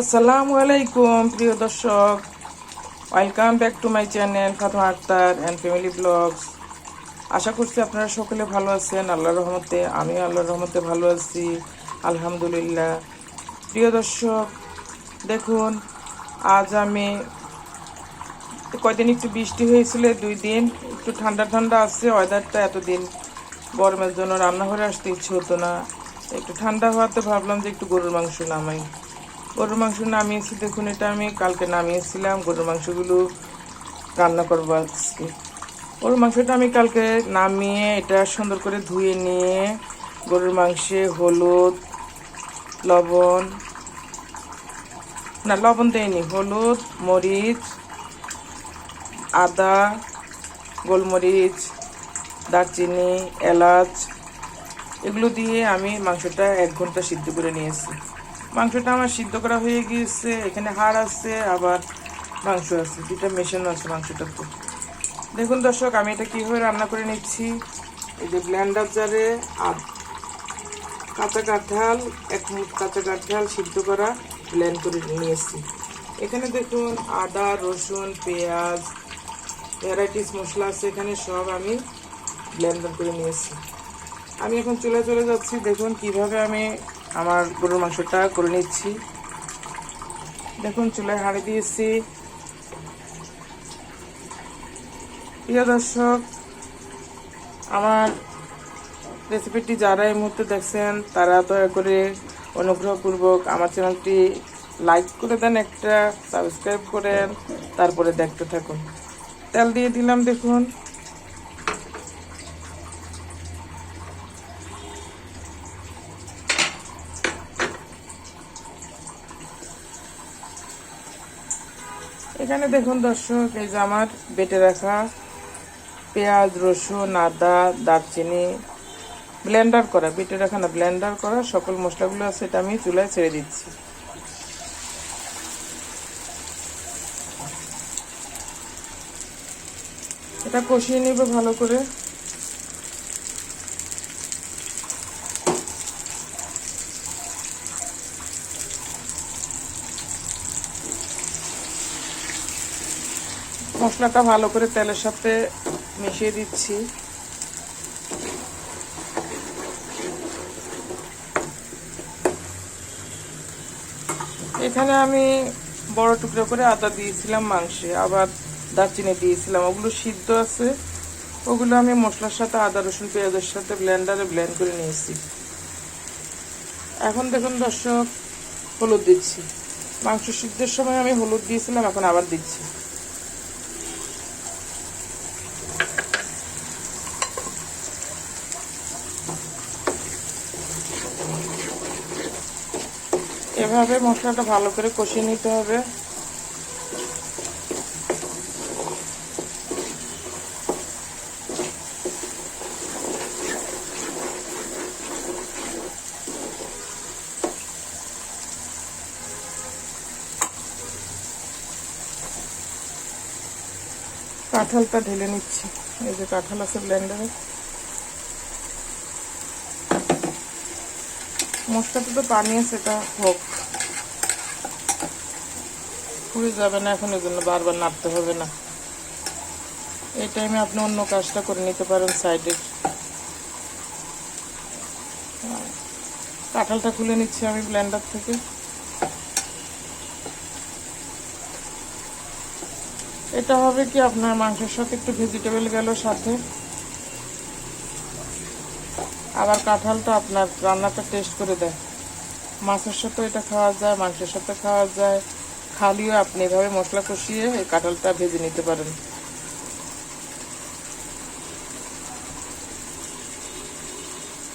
আসসালামু আলাইকুম, প্রিয় দর্শক। Welcome back to my channel Fatma Akhtar and family vlogs আশা করছি আপনারা সকলে ভালো আছেন, আল্লাহর রহমতে, আমিও আল্লাহর রহমতে ভালো আছি, আলহামদুলিল্লাহ। প্রিয় দর্শক, দেখুন, আজ আমি কয়দিন একটু বৃষ্টি হয়েছিল, দুই দিন। একটু ঠান্ডা ঠান্ডা আছে ওয়েদারটা এতদিন গরমের জন্য রান্নাঘরে আসতে ইচ্ছে হতো না। একটু ঠান্ডা হওয়াতে ভাবলাম যে একটু গরুর মাংস নামাই। গরুর মাংস নামিয়েছি দেখুন, এটা আমি কালকে নামিয়েছিলাম। গরুর মাংসগুলো রান্না করব আজকে। গরুর মাংসটা আমি কালকে নামিয়ে এটা সুন্দর করে ধুয়ে নিয়ে গরুর মাংসে হলুদ, লবণ, না, লবণ দেয়নি হলুদ, মরিচ, আদা, গোলমরিচ, দারচিনি, এলাচ, এগুলো দিয়ে আমি মাংসটা এক ঘণ্টা সিদ্ধ করে নিয়েছি। মাংসটা আমার সিদ্ধ করা হয়ে গিয়েছে, এখানে হাড় আছে, আবার মাংস আছে দুটা মেশানো আছে মাংসটাতে। দেখুন দর্শক, আমি এটা কীভাবে রান্না করে নিচ্ছি। এই যে ব্ল্যান্ডার জারে কাঁচা কাঁঠাল, এক মুঠ কাঁচা কাঁঠাল সিদ্ধ করা ব্ল্যান্ড করে নিয়েছি। এখানে দেখুন আদা, রসুন, পেঁয়াজ, ভ্যারাইটিস মশলা আছে, এখানে সব আমি ব্লেন্ডার করে নিয়েছি। আমি এখন চলে চলে যাচ্ছি, দেখুন কীভাবে আমি আমার গরুর মাংসটা করে নিচ্ছি। দেখুন চুলায় হাঁড়ি দিয়েছি। প্রিয় দর্শক, আমার রেসিপিটি যারা এই মুহূর্তে দেখছেন, তারা দয়া করে অনুগ্রহপূর্বক আমার চ্যানেলটি লাইক করে দেন একটা, সাবস্ক্রাইব করেন, তারপরে দেখতে থাকুন। তেল দিয়ে দিলাম, দেখুন। এখানে দেখুন দর্শক, এই যে আমার বেটে রাখা পেঁয়াজ, রসুন, আদা, দারচিনি, ব্লেন্ডার করা, বেটে রাখা না, ব্লেন্ডার করা সকল মশলাগুলো আছে, এটা আমি চুলায় ছেড়ে দিচ্ছি। এটা কষিয়ে নিব ভালো করে। মশলাটা ভালো করে তেলের সাথে মিশিয়ে দিচ্ছি। এখানে আমি বড় টুকরো করে আদা দিয়েছিলাম মাংসে, আবার দারচিনি দিয়েছিলাম। ওগুলো সিদ্ধ আছে। ওগুলো আমি মশলার সাথে আদা, রসুন, পেঁয়াজের সাথে ব্লেন্ডারে ব্লেন্ড করে নিয়েছি। এখন দেখুন দর্শক, হলুদ দিচ্ছি। মাংস সিদ্ধের সময় আমি হলুদ দিয়েছিলাম, এখন আবার দিচ্ছি। এভাবে মশলাটা ভালো করে কষিয়ে নিতে হবে। কাঁঠালটা ঢেলে নিচ্ছি। এই যে কাঁঠাল আছে ব্লেন্ডারে মশলাটা তো পানি আছে, এটা হোক। পুড়ে যাবে না, এখন জন্য বারবার নাড়তে হবে না। এই টাইমে আপনি অন্য কাজটা করে নিতে পারেন সাইডে কাঁঠালটা খুলে নিচ্ছি আমি ব্লেন্ডার থেকে। এটা হবে কি আপনার মাংসের সাথে একটু ভেজিটেবল গেল সাথে। আবার কাঁঠালটা আপনার রান্নাটা টেস্ট করে দেয়। মাছের সাথে এটা খাওয়া যায়, মাংসের সাথে খাওয়া যায়। খালিও আপনি এভাবে মশলা কষিয়ে এই কাঁঠালটা ভেজে নিতে পারেন।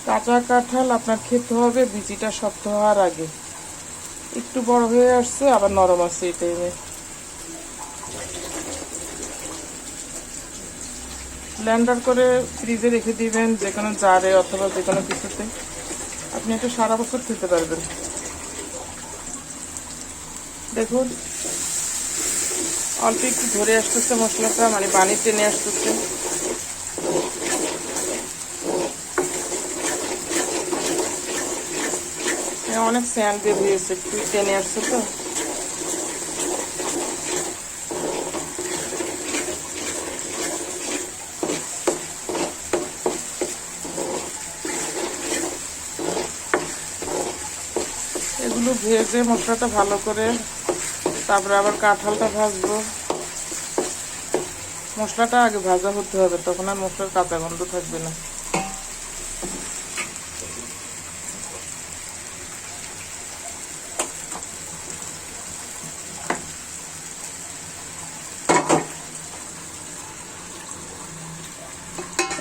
কাঁচা কাঁঠাল আপনার খেতে হবে, বিচিটা শক্ত হওয়ার আগে। একটু বড় হয়ে আসছে, আবার নরম আছে এই টাইমে ব্লেন্ডার করে ফ্রিজে রেখে দিবেন যে কোনো জারে অথবা যে কোনো কিছুতে। আপনি এটা সারা বছর খেতে পারবেন। দেখুন, অল্প একটু ধরে আসতেছে মশলাটা মানে পানি টেনে আসতেছে। অনেক স্যান্ড বের হয়েছে, একটু টেনে আসছে তো। এগুলো ভেজে মশলাটা ভালো করে তারপরে আবার কাঁঠালটা ভাজবো। মশলাটা আগে ভাজা হতে হবে, তখন আর মশলার কাঁচা গন্ধ থাকবে না।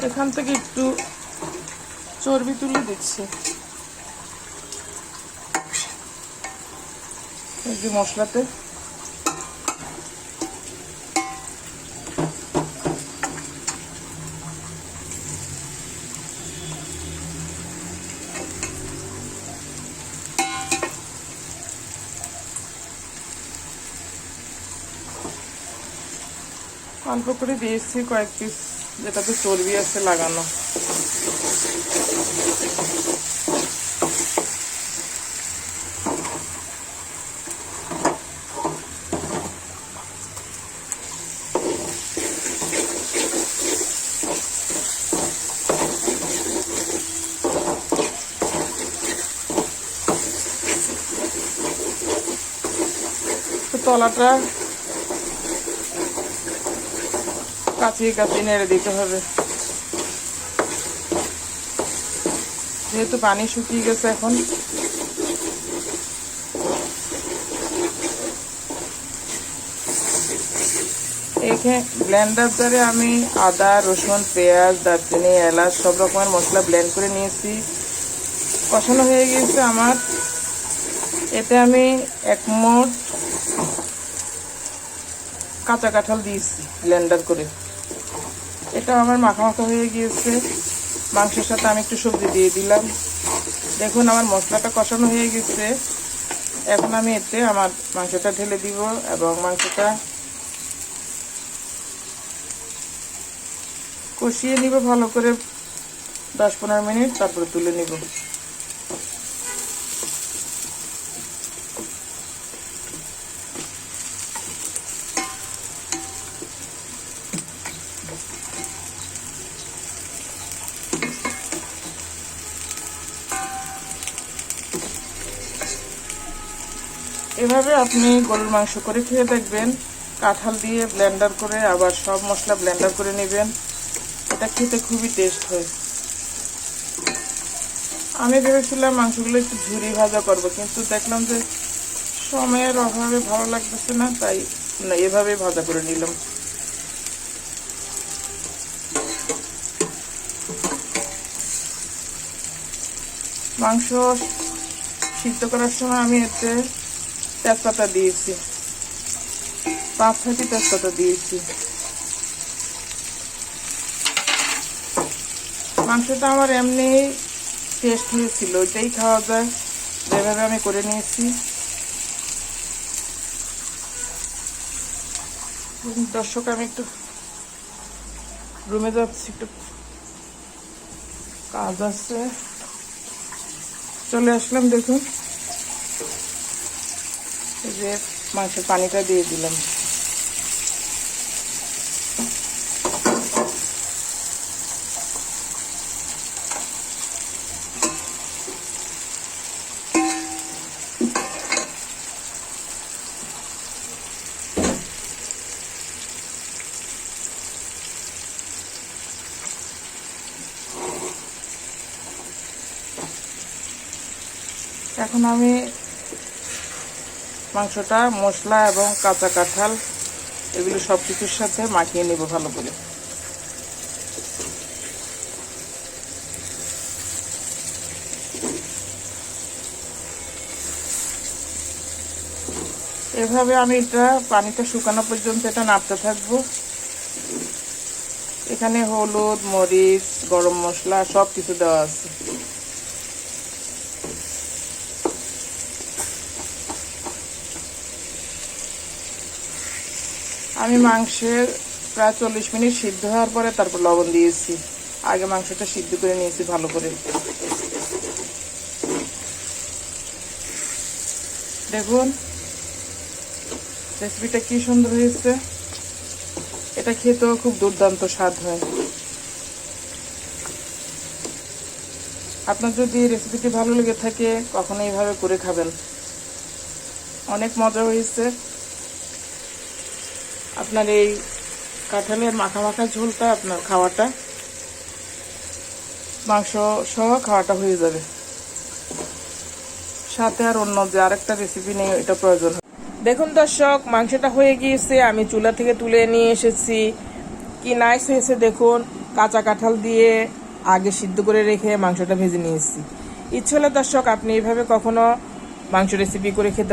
এখান থেকে একটু চর্বি তুলে দিচ্ছি। মশলাতে। অল্প করে দিয়েছি কয়েক পিস যেটাতে চর্বি আছে লাগানো। তলাটা কাচিয়ে কাচিয়ে নেড়ে দিতে হবে। যেহেতু পানি শুকিয়ে গেছে এখন। এখানে ব্লেন্ডার দ্বারে আমি আদা, রসুন, পেঁয়াজ, দারচিনি, এলাচ সব রকমের মশলা ব্লেন্ড করে নিয়েছি। কষানো হয়ে গিয়েছে আমার। এতে আমি এক মোট কাঁচা কাঁঠাল দিয়েছি ব্লেন্ডার করে। এটা আমার মাখা মাখা হয়ে গিয়েছে। মাংসের সাথে আমি একটু সবজি দিয়ে দিলাম। দেখুন, আমার মশলাটা কষানো হয়ে গেছে। এখন আমি এতে আমার মাংসটা ঢেলে দিব এবং মাংসটা কষিয়ে নিব ভালো করে দশ পনেরো মিনিট, তারপরে তুলে নিব। এভাবে আপনি গরুর মাংস করে খেয়ে দেখবেন, কাঁঠাল দিয়ে ব্লেন্ডার করে আবার সব মশলা ব্লেন্ডার করে নেবেন। এটা খেতে খুবই টেস্ট হয়। আমি ভেবেছিলাম মাংসগুলো একটু ঝুরি ভাজা করব, কিন্তু দেখলাম যে সময়ের অভাবে ভালো লাগতেছে না, তাই না এভাবে ভাজা করে নিলাম। মাংস সিদ্ধ করার সময় আমি এতে তেজপাতা দিয়েছি। পাঁচ ছয়টি তেজপাতা দিয়েছি। মাংসটা আমার এমনি টেস্ট হয়েছিল, ওইটাই খাওয়া যায়। যেভাবে আমি করে নিয়েছি। দর্শক, আমি একটু রুমে যাচ্ছি, একটু কাজ আছে। চলে আসলাম, দেখুন। যে মাংসের পানিটা দিয়ে দিলাম। এখন আমি মাংসটা, মশলা এবং কাঁচা কাঁঠাল, এগুলো সব কিছুর সাথে মাখিয়ে নেব ভালো করে। এভাবে আমি এটা পানিটা শুকানো পর্যন্ত এটা নাড়তে থাকব। এখানে হলুদ, মরিচ, গরম মশলা সব কিছু দেওয়া আছে। আমি মাংসের প্রায় চল্লিশ মিনিট সিদ্ধ হওয়ার পরে তারপর লবণ দিয়েছি। আগে মাংসটা সিদ্ধ করে নিয়েছি ভালো করে। দেখুন, রেসিপিটা কি সুন্দর হয়েছে। এটা খেতেও খুব দুর্দান্ত স্বাদ হয়। আপনার যদি রেসিপিটি ভালো লেগে থাকে, কখনো এইভাবে করে খাবেন। অনেক মজা হয়েছে। আপনার এই কাঁঠালের মাখা মাখা ঝোলটা, আপনার খাওয়াটা মাংস সহ খাওয়াটা হয়ে যাবে। সাথে আর অন্য যে আরেকটা রেসিপি নেই, এটা প্রয়োজন দেখুন দর্শক, মাংসটা হয়ে গিয়েছে, আমি চুলা থেকে তুলে নিয়ে এসেছি। কি নাইস হয়েছে দেখুন, কাঁচা কাঁঠাল দিয়ে আগে সিদ্ধ করে রেখে মাংসটা ভেজে নিয়েছি। ইচ্ছে হলে দর্শক, আপনি এইভাবে কখনো মাংস রেসিপি করে খেতে